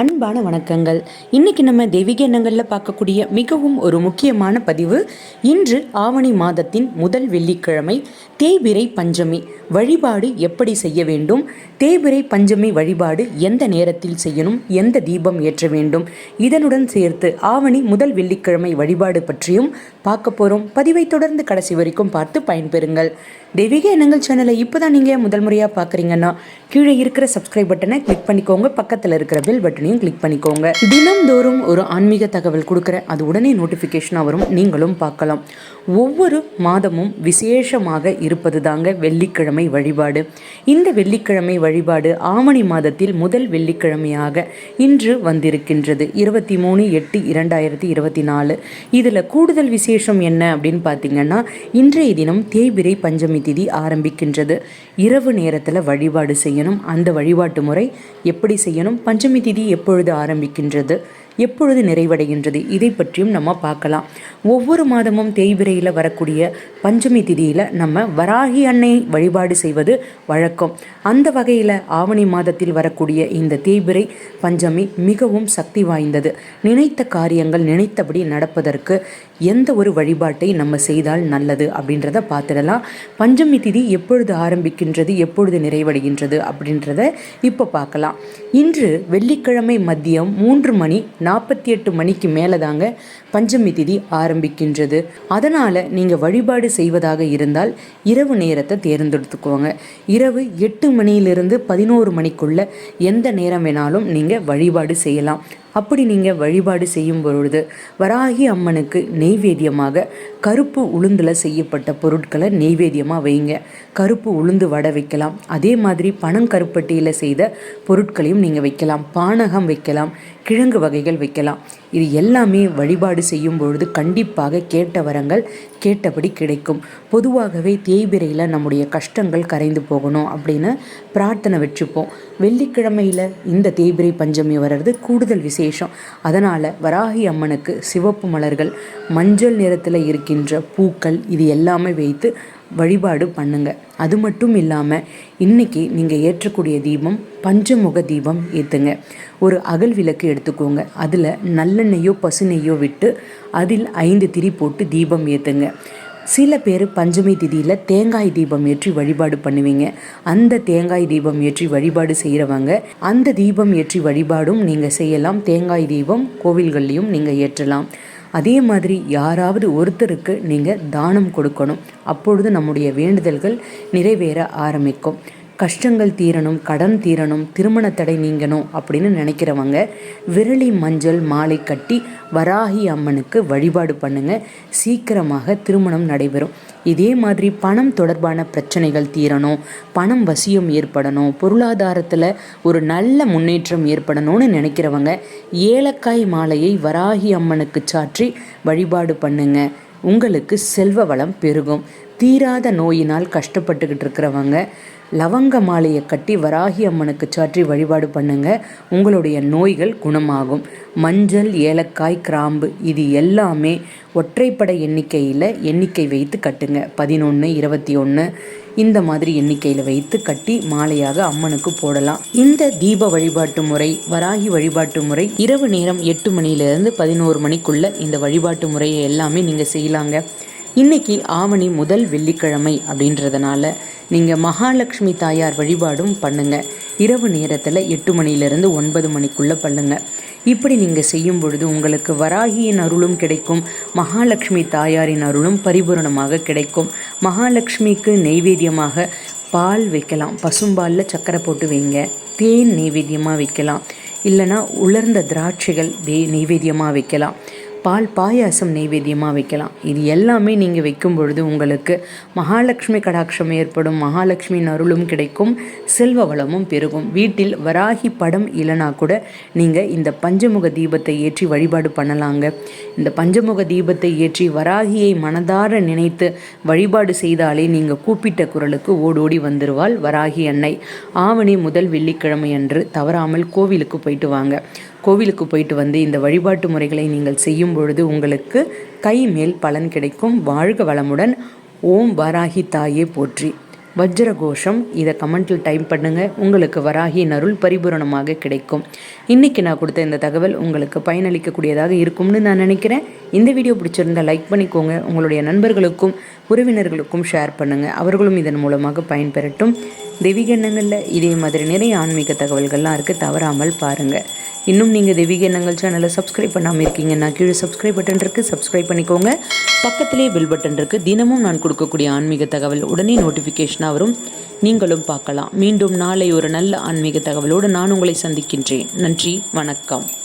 அன்பான வணக்கங்கள். இன்னைக்கு நம்ம தெய்வீக எண்ணங்களில் பார்க்கக்கூடிய மிகவும் ஒரு முக்கியமான பதிவு இன்று ஆவணி மாதத்தின் முதல் வெள்ளிக்கிழமை தேய்பிரை பஞ்சமி. வழிபாடு எப்படி செய்ய வேண்டும்? தேய்பிரை பஞ்சமி வழிபாடு எந்த நேரத்தில் செய்யணும்? எந்த தீபம் ஏற்ற வேண்டும்? இதனுடன் சேர்த்து ஆவணி முதல் வெள்ளிக்கிழமை வழிபாடு பற்றியும் பார்க்க போகிறோம் பதிவை தொடர்ந்து கடைசி வரைக்கும் பார்த்து பயன்பெறுங்கள். தெய்வீக எண்ணங்கள் சேனலை இப்போ தான் நீங்கள் முதல் முறையாக பார்க்குறீங்கன்னா கீழே இருக்கிற சப்ஸ்கிரைப் பட்டனை கிளிக் பண்ணிக்கோங்க. பக்கத்தில் இருக்கிற பெல் பட்டனையும் கிளிக் பண்ணிக்கோங்க. தினம்தோறும் ஒரு ஆன்மீக தகவல் கொடுக்குற அது உடனே நோட்டிஃபிகேஷனாக வரும். நீங்களும் பார்க்கலாம். ஒவ்வொரு மாதமும் விசேஷமாக இருப்பது தாங்க வெள்ளிக்கிழமை வழிபாடு. இந்த வெள்ளிக்கிழமை வழிபாடு ஆவணி மாதத்தில் முதல் வெள்ளிக்கிழமையாக இன்று வந்திருக்கின்றது. இருபத்தி மூணு எட்டு இரண்டாயிரத்தி இருபத்தி நாலு. இதில் கூடுதல் விசேஷம் என்ன அப்படின்னு பார்த்தீங்கன்னா இன்றைய தினம் தேய்பிரை பஞ்சமி திதி ஆரம்பிக்கின்றது. இரவு நேரத்தில் வழிபாடு செய்யணும். அந்த வழிபாட்டு முறை எப்படி செய்யணும்? பஞ்சமி திதி எப்பொழுது ஆரம்பிக்கின்றது? எப்பொழுது நிறைவடைகின்றது? இதை பற்றியும் நம்ம பார்க்கலாம். ஒவ்வொரு மாதமும் தேய்பிரையில் வரக்கூடிய பஞ்சமி திதியில் நம்ம வராகி அன்னை வழிபாடு செய்வது வழக்கம். அந்த வகையில் ஆவணி மாதத்தில் வரக்கூடிய இந்த தேய்பிரை பஞ்சமி மிகவும் சக்தி வாய்ந்தது. நினைத்த காரியங்கள் நினைத்தபடி நடப்பதற்கு எந்த ஒரு வழிபாட்டை நம்ம செய்தால் நல்லது அப்படின்றத பார்த்துடலாம். பஞ்சமி திதி எப்பொழுது ஆரம்பிக்கின்றது எப்பொழுது நிறைவடைகின்றது அப்படின்றத இப்போ பார்க்கலாம். இன்று வெள்ளிக்கிழமை மதியம் மூன்று மணி நாற்பத்தி எட்டு மணிக்கு மேலே தாங்க பஞ்சமி திதி ஆரம்பிக்கின்றது. அதனால் நீங்கள் வழிபாடு செய்வதாக இருந்தால் இரவு நேரத்தை தேர்ந்தெடுத்துக்கோங்க. இரவு எட்டு மணியிலிருந்து பதினோரு மணிக்குள்ள எந்த நேரம் வேணாலும் நீங்கள் வழிபாடு செய்யலாம். அப்படி நீங்கள் வழிபாடு செய்யும் பொழுது வராகி அம்மனுக்கு நெய்வேத்தியமாக கருப்பு உளுந்தில் செய்யப்பட்ட பொருட்களை நெய்வேத்தியமாக வைங்க. கருப்பு உளுந்து வடை வைக்கலாம். அதே மாதிரி பனங்கருப்பட்டியில் செய்த பொருட்களையும் நீங்கள் வைக்கலாம். பானகம் வைக்கலாம். கிழங்கு வகைகள் வைக்கலாம். இது எல்லாமே வழிபாடு செய்யும் பொழுது கண்டிப்பாக கேட்ட வரங்கள் கேட்டபடி கிடைக்கும். பொதுவாகவே தேய்பிரையில் நம்முடைய கஷ்டங்கள் கரைந்து போகணும் அப்படின்னு பிரார்த்தனை வச்சுப்போம். வெள்ளிக்கிழமையில் இந்த தேய்பிரை பஞ்சமி வர்றது கூடுதல் விசேஷம். அதனால் வராகி அம்மனுக்கு சிவப்பு மலர்கள் மஞ்சள் நிறத்தில் இருக்கின்ற பூக்கள் இது எல்லாமே வைத்து வழிபாடு பண்ணுங்க. அது மட்டும் இல்லாமல் இன்றைக்கி நீங்கள் ஏற்றக்கூடிய தீபம் பஞ்சமுக தீபம் ஏற்றுங்க ஒரு அகல் விளக்கு எடுத்துக்கோங்க. அதில் நல்லெண்ணெயோ பசுநெய்யோ விட்டு அதில் ஐந்து திரி போட்டு தீபம் ஏற்றுங்க சில பேர் பஞ்சமி திதியில் தேங்காய் தீபம் ஏற்றி வழிபாடு பண்ணுவீங்க. அந்த தேங்காய் தீபம் ஏற்றி வழிபாடு செய்கிறவங்க அந்த தீபம் ஏற்றி வழிபாடும் நீங்கள் செய்யலாம். தேங்காய் தீபம் கோவில்கள்லேயும் நீங்கள் ஏற்றலாம். அதே மாதிரி யாராவது ஒருத்தருக்கு நீங்கள் தானம் கொடுக்கணும். அப்பொழுது நம்முடைய வேண்டுதல்கள் நிறைவேற ஆரம்பிக்கும். கஷ்டங்கள் தீரணும் கடன் தீரணும் திருமண தடை நீங்கணும் அப்படின்னு நினைக்கிறவங்க விரலி மஞ்சள் மாலை கட்டி வராகி அம்மனுக்கு வழிபாடு பண்ணுங்க. சீக்கிரமாக திருமணம் நடைபெறும். இதே மாதிரி பணம் தொடர்பான பிரச்சனைகள் தீரணும் பணம் வசியம் ஏற்படணும் பொருளாதாரத்தில் ஒரு நல்ல முன்னேற்றம் ஏற்படணும்னு நினைக்கிறவங்க ஏலக்காய் மாலையை வராகி அம்மனுக்கு சாற்றி வழிபாடு பண்ணுங்க. உங்களுக்கு செல்வ வளம் பெருகும். தீராத நோயினால் கஷ்டப்பட்டுக்கிட்டு இருக்கிறவங்க லவங்க மாலையை கட்டி வராகி அம்மனுக்கு சாற்றி வழிபாடு பண்ணுங்க. உங்களுடைய நோய்கள் குணமாகும். மஞ்சள் ஏலக்காய் கிராம்பு இது எல்லாமே ஒற்றைப்படை எண்ணிக்கையில் எண்ணிக்கை வைத்து கட்டுங்க. பதினொன்று இருபத்தி ஒன்று இந்த மாதிரி எண்ணிக்கையில் வைத்து கட்டி மாலையாக அம்மனுக்கு போடலாம். இந்த தீப வழிபாட்டு முறை வராகி வழிபாட்டு முறை இரவு நேரம் எட்டு மணியிலிருந்து பதினோரு மணிக்குள்ள இந்த வழிபாட்டு முறையை எல்லாமே நீங்கள் செய்யலாங்க. இன்னைக்கு ஆவணி முதல் வெள்ளிக்கிழமை அப்படின்றதுனால நீங்கள் மகாலட்சுமி தாயார் வழிபாடும் பண்ணுங்கள் இரவு நேரத்தில் எட்டு மணிலேருந்து ஒன்பது மணிக்குள்ளே பண்ணுங்கள் இப்படி நீங்கள் செய்யும் பொழுது உங்களுக்கு வராகியின் அருளும் கிடைக்கும். மகாலட்சுமி தாயாரின் அருளும் பரிபூரணமாக கிடைக்கும். மகாலட்சுமிக்கு நெய்வேத்தியமாக பால் வைக்கலாம். பசும்பாலில் சக்கரை போட்டு வைங்க. தேன் நெய்வேத்தியமாக வைக்கலாம். இல்லைனா உலர்ந்த திராட்சைகள் நெய்வேத்தியமாக வைக்கலாம். பால் பாயாசம் நெய்வேத்தியமாக வைக்கலாம். இது எல்லாமே நீங்கள் வைக்கும் பொழுது உங்களுக்கு மகாலட்சுமி கடாட்சம் ஏற்படும் மகாலட்சுமி அருளும் கிடைக்கும் செல்வ வளமும் பெருகும். வீட்டில் வராகி படம் இல்லைனா கூட நீங்கள் இந்த பஞ்சமுக தீபத்தை ஏற்றி வழிபாடு பண்ணலாங்க. இந்த பஞ்சமுக தீபத்தை ஏற்றி வராகியை மனதார நினைத்து வழிபாடு செய்தாலே நீங்கள் கூப்பிட்ட குரலுக்கு ஓடோடி வந்துருவாள் வராகி அன்னை. ஆவணி முதல் வெள்ளிக்கிழமை அன்று தவறாமல் கோவிலுக்கு போயிட்டு வாங்க. கோவிலுக்கு போயிட்டு வந்து இந்த வழிபாட்டு முறைகளை நீங்கள் செய்யும் பொழுது உங்களுக்கு கை மேல் பலன் கிடைக்கும். வாழ்க வளமுடன். ஓம் வராகி தாயே போற்றி. வஜ்ர கோஷம் இதை கமெண்ட்டில் டைப் பண்ணுங்கள் உங்களுக்கு வராகியின் அருள் பரிபூரணமாக கிடைக்கும். இன்றைக்கி நான் கொடுத்த இந்த தகவல் உங்களுக்கு பயனளிக்கக்கூடியதாக இருக்கும்னு நான் நினைக்கிறேன். இந்த வீடியோ பிடிச்சிருந்தால் லைக் பண்ணிக்கோங்க. உங்களுடைய நண்பர்களுக்கும் உறவினர்களுக்கும் ஷேர் பண்ணுங்கள் அவர்களும் இதன் மூலமாக பயன்பெறட்டும். தெய்வீக எண்ணங்களில் இதே மாதிரி நிறைய ஆன்மீக தகவல்கள்லாம் இருக்குது தவறாமல் பாருங்கள் இன்னும் நீங்கள் தெய்வீக எண்ணங்கள் சேனலை சப்ஸ்கிரைப் பண்ணாமல் இருக்கீங்கன்னா கீழே சப்ஸ்கிரைப் பட்டன் இருக்குது சப்ஸ்கிரைப் பண்ணிக்கோங்க. பக்கத்திலே பில் பட்டன் இருக்குது தினமும் நான் கொடுக்கக்கூடிய ஆன்மீக தகவல் உடனே நோட்டிஃபிகேஷனாக வரும். நீங்களும் பார்க்கலாம். மீண்டும் நாளை ஒரு நல்ல ஆன்மீக தகவலோடு நான் உங்களை சந்திக்கின்றேன். நன்றி வணக்கம்.